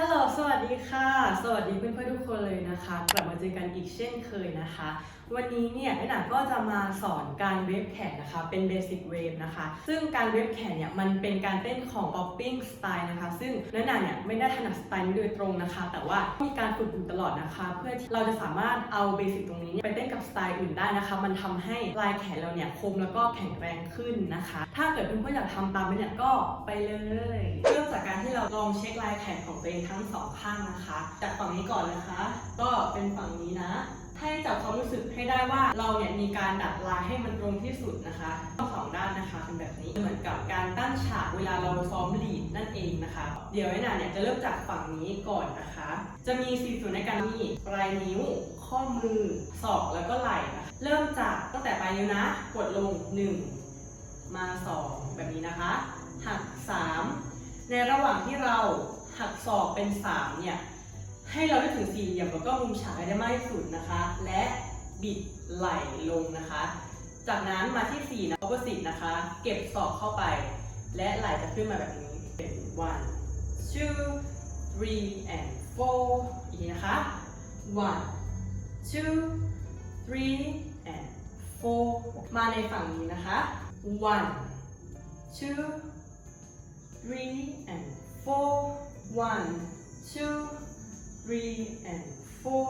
ฮัลโหล สวัสดีค่ะ สวัสดีเพื่อนๆทุกคนเลย นะคะ กลับมาเจอกันอีกเช่นเคยนะคะ วันนี้เนี่ยแม่หนาก็จะมาสอนการเวฟแขนนะคะ เป็นเบสิกเวฟนะคะ ซึ่งการเวฟแขนเนี่ยมันเป็นการเต้นของ popping style นะคะ ซึ่งแม่หนาเนี่ยไม่ได้ถนัดสไตล์นี้โดยตรงนะคะ แต่ว่ามีการฝึกอยู่ตลอดนะคะ เพื่อที่เราจะสามารถเอาเบสิกตรงนี้เนี่ยไปเต้นกับสไตล์อื่นได้นะคะ มันทำให้ลายแขนเราเนี่ยคมแล้วก็แข็งแรงขึ้นนะคะ ถ้าเกิดเพื่อนๆอยากทำตามแม่เนี่ยก็ไปเลยเริ่มจากการที่เราลองเช็คลายแขนของตัวเองทั้งสองข้างนะคะจากฝั่งนี้ก่อนนะคะก็เป็นฝั่งนี้นะ ให้จับความรู้สึกให้ได้ว่าเราเนี่ยมีการดัดลายให้มันตรงที่สุดนะคะทั้งสองด้านนะคะเป็นแบบนี้เหมือนกับการตั้งฉากเวลาเราซ้อมลีดนั่นเองนะคะ เดี๋ยวไอ้นาเนี่ยจะเริ่มจากฝั่งนี้ก่อนนะคะ จะมีสี่ส่วนในการมีปลายนิ้ว ข้อมือศอกแล้วก็ไหล่นะคะเริ่มจากตั้งแต่ปลายนิ้วนะ กดลง 1 มา 2 แบบนี้นะคะ หัก 3 ในระหว่างที่เราหักศอกเป็น3เนี่ย ให้เราได้ถึงสี่เหลี่ยมแล้วก็มุมฉากให้ได้มากที่สุดนะคะ และบิดไหล่ลงนะคะ จากนั้นมาที่4นะ opposite นะคะ เก็บศอกเข้าไป และไหล่จะขึ้นมาแบบนี้เป็น one two three and four อีกทีนะคะ one two three and four มาในฝั่งนี้นะคะ one two three and four one two three and four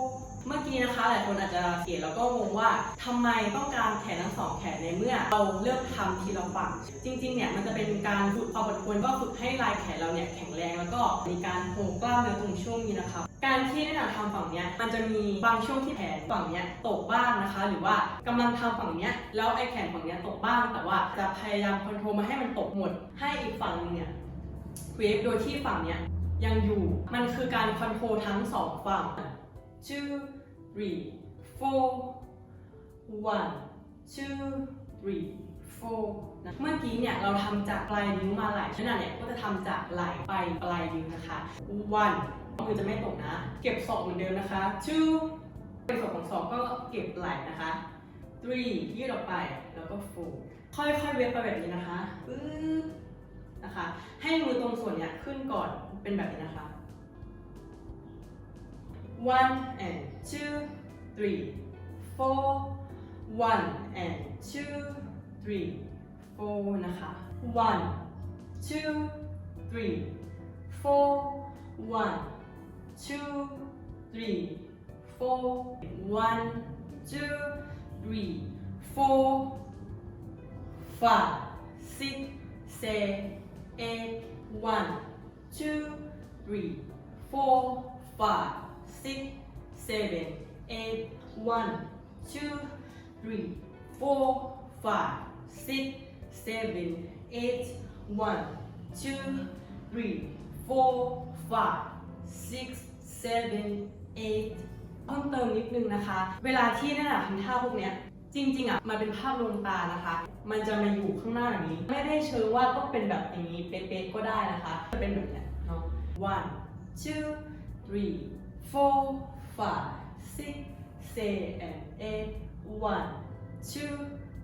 เมื่อกี้นะคะหลายคนอาจจะเสียแล้วก็งงว่าทำไมต้องการแขนทั้งสองแขนในเมื่อเราเลือกทำทีละฝั่งจริงๆเนี่ยมันจะเป็นการฝึกความอดทนก็ฝึกให้ลายแขนเราเนี่ยแข็งแรงแล้วก็มีการโฮกล้ามเนื้อตรงช่วงนี้นะคะการที่ได้ทำฝั่งเนี้ยมันจะมีบางช่วงที่แขนฝั่งเนี้ยตกบ้างนะคะ หรือว่ากำลังทำฝั่งเนี้ยแล้วไอ้แขนฝั่งเนี้ยตกบ้าง แต่ว่าจะพยายามคอนโทรลมาให้มันตกหมด ให้อีกฝั่งนึงเนี่ยเวฟโดยที่ฝั่งเนี้ย ยังอยู่ มันคือการคอนโทรลทั้งสองฝั่ง two three four one two three four นะเมื่อกี้เนี่ยเราทำจากปลายนิ้วมาไหล่ฉะนั้นเนี่ยก็จะทำจากไหล่ไปปลายนิ้วนะคะ one มือจะไม่ตกนะ เก็บศอกเหมือนเดิมนะคะ two เป็นศอกของศอกก็เก็บไหล่นะคะ three ยืดออกไปแล้วก็ four ค่อยๆเวฟไปแบบนี้นะคะปึ๊บนะคะ ให้มือตรงส่วนเนี้ยขึ้นก่อน เป็นแบบนี้นะคะ one and two three four one and two three four นะคะ one two three four one two three four one two three four five six seven eight, one, two, three, four, five, six, seven, eight, one, two, three, four, five, six, seven, eight, one, two, three, four, five, six, seven, eight เพิ่มเติมนิดนึงนะคะ เวลาที่นั่นอะทำท่าพวกเนี้ย จริงๆอะมันเป็นภาพลวงตานะคะ มันจะมาอยู่ข้างหน้าแบบนี้ ไม่ได้เชิงว่าต้องเป็นแบบอย่างนี้เป๊ะๆก็ได้นะคะ จะเป็นแบบเนี้ยเนาะ one two three four five six seven eight one two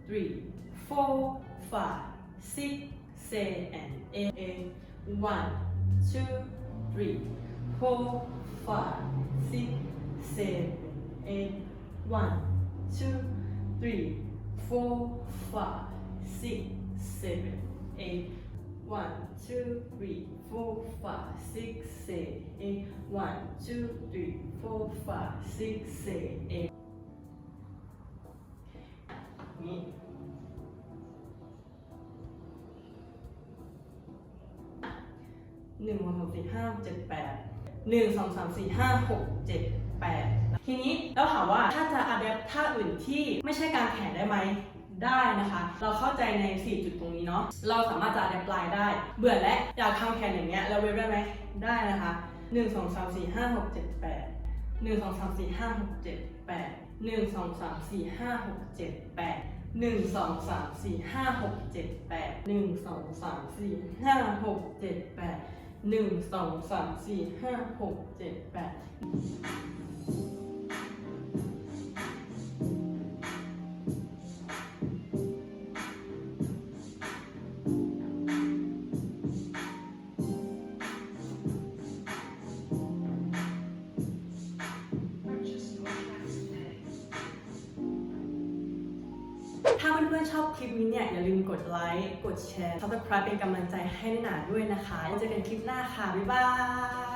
three four five six seven eight one two three four five six seven eight one two three, four, five, six, seven, eight. One, two, three, four, five, six, seven, eight. One, two, three, four, five, six, seven, eight. นี่หนึ่งสองสามสี่ห้าเจ็ดแปดหนึ่งสองสามสี่ห้าหกเจ็ด ทีนี้เราถามว่าถ้าจะอัดแอปท่าอื่นที่ไม่ใช่การแข่งได้ไหมได้นะคะ เราเข้าใจใน 4 จุดตรงนี้เนาะ เราสามารถจะอัดแอปลน์ได้ เบื่อและอยากทำแข่งอย่างเงี้ย เราเว็บได้ไหม ได้นะคะ 1 2 3 4 5 6 7 8 1 2 3 4 5 6 7 8 1 2 3 4 5 6 7 8 1 2 3 4 5 6 7 8 1 2 3 4 5 6 7 8 1 2 3 4 5 6 7 8 เพื่อนๆชอบคลิปนี้เนี่ย อย่าลืมกดไลค์ กดแชร์ subscribe เป็นกำลังใจให้น้อยหนาด้วยนะคะแล้วเจอกันคลิปหน้าค่ะ บ๊ายบาย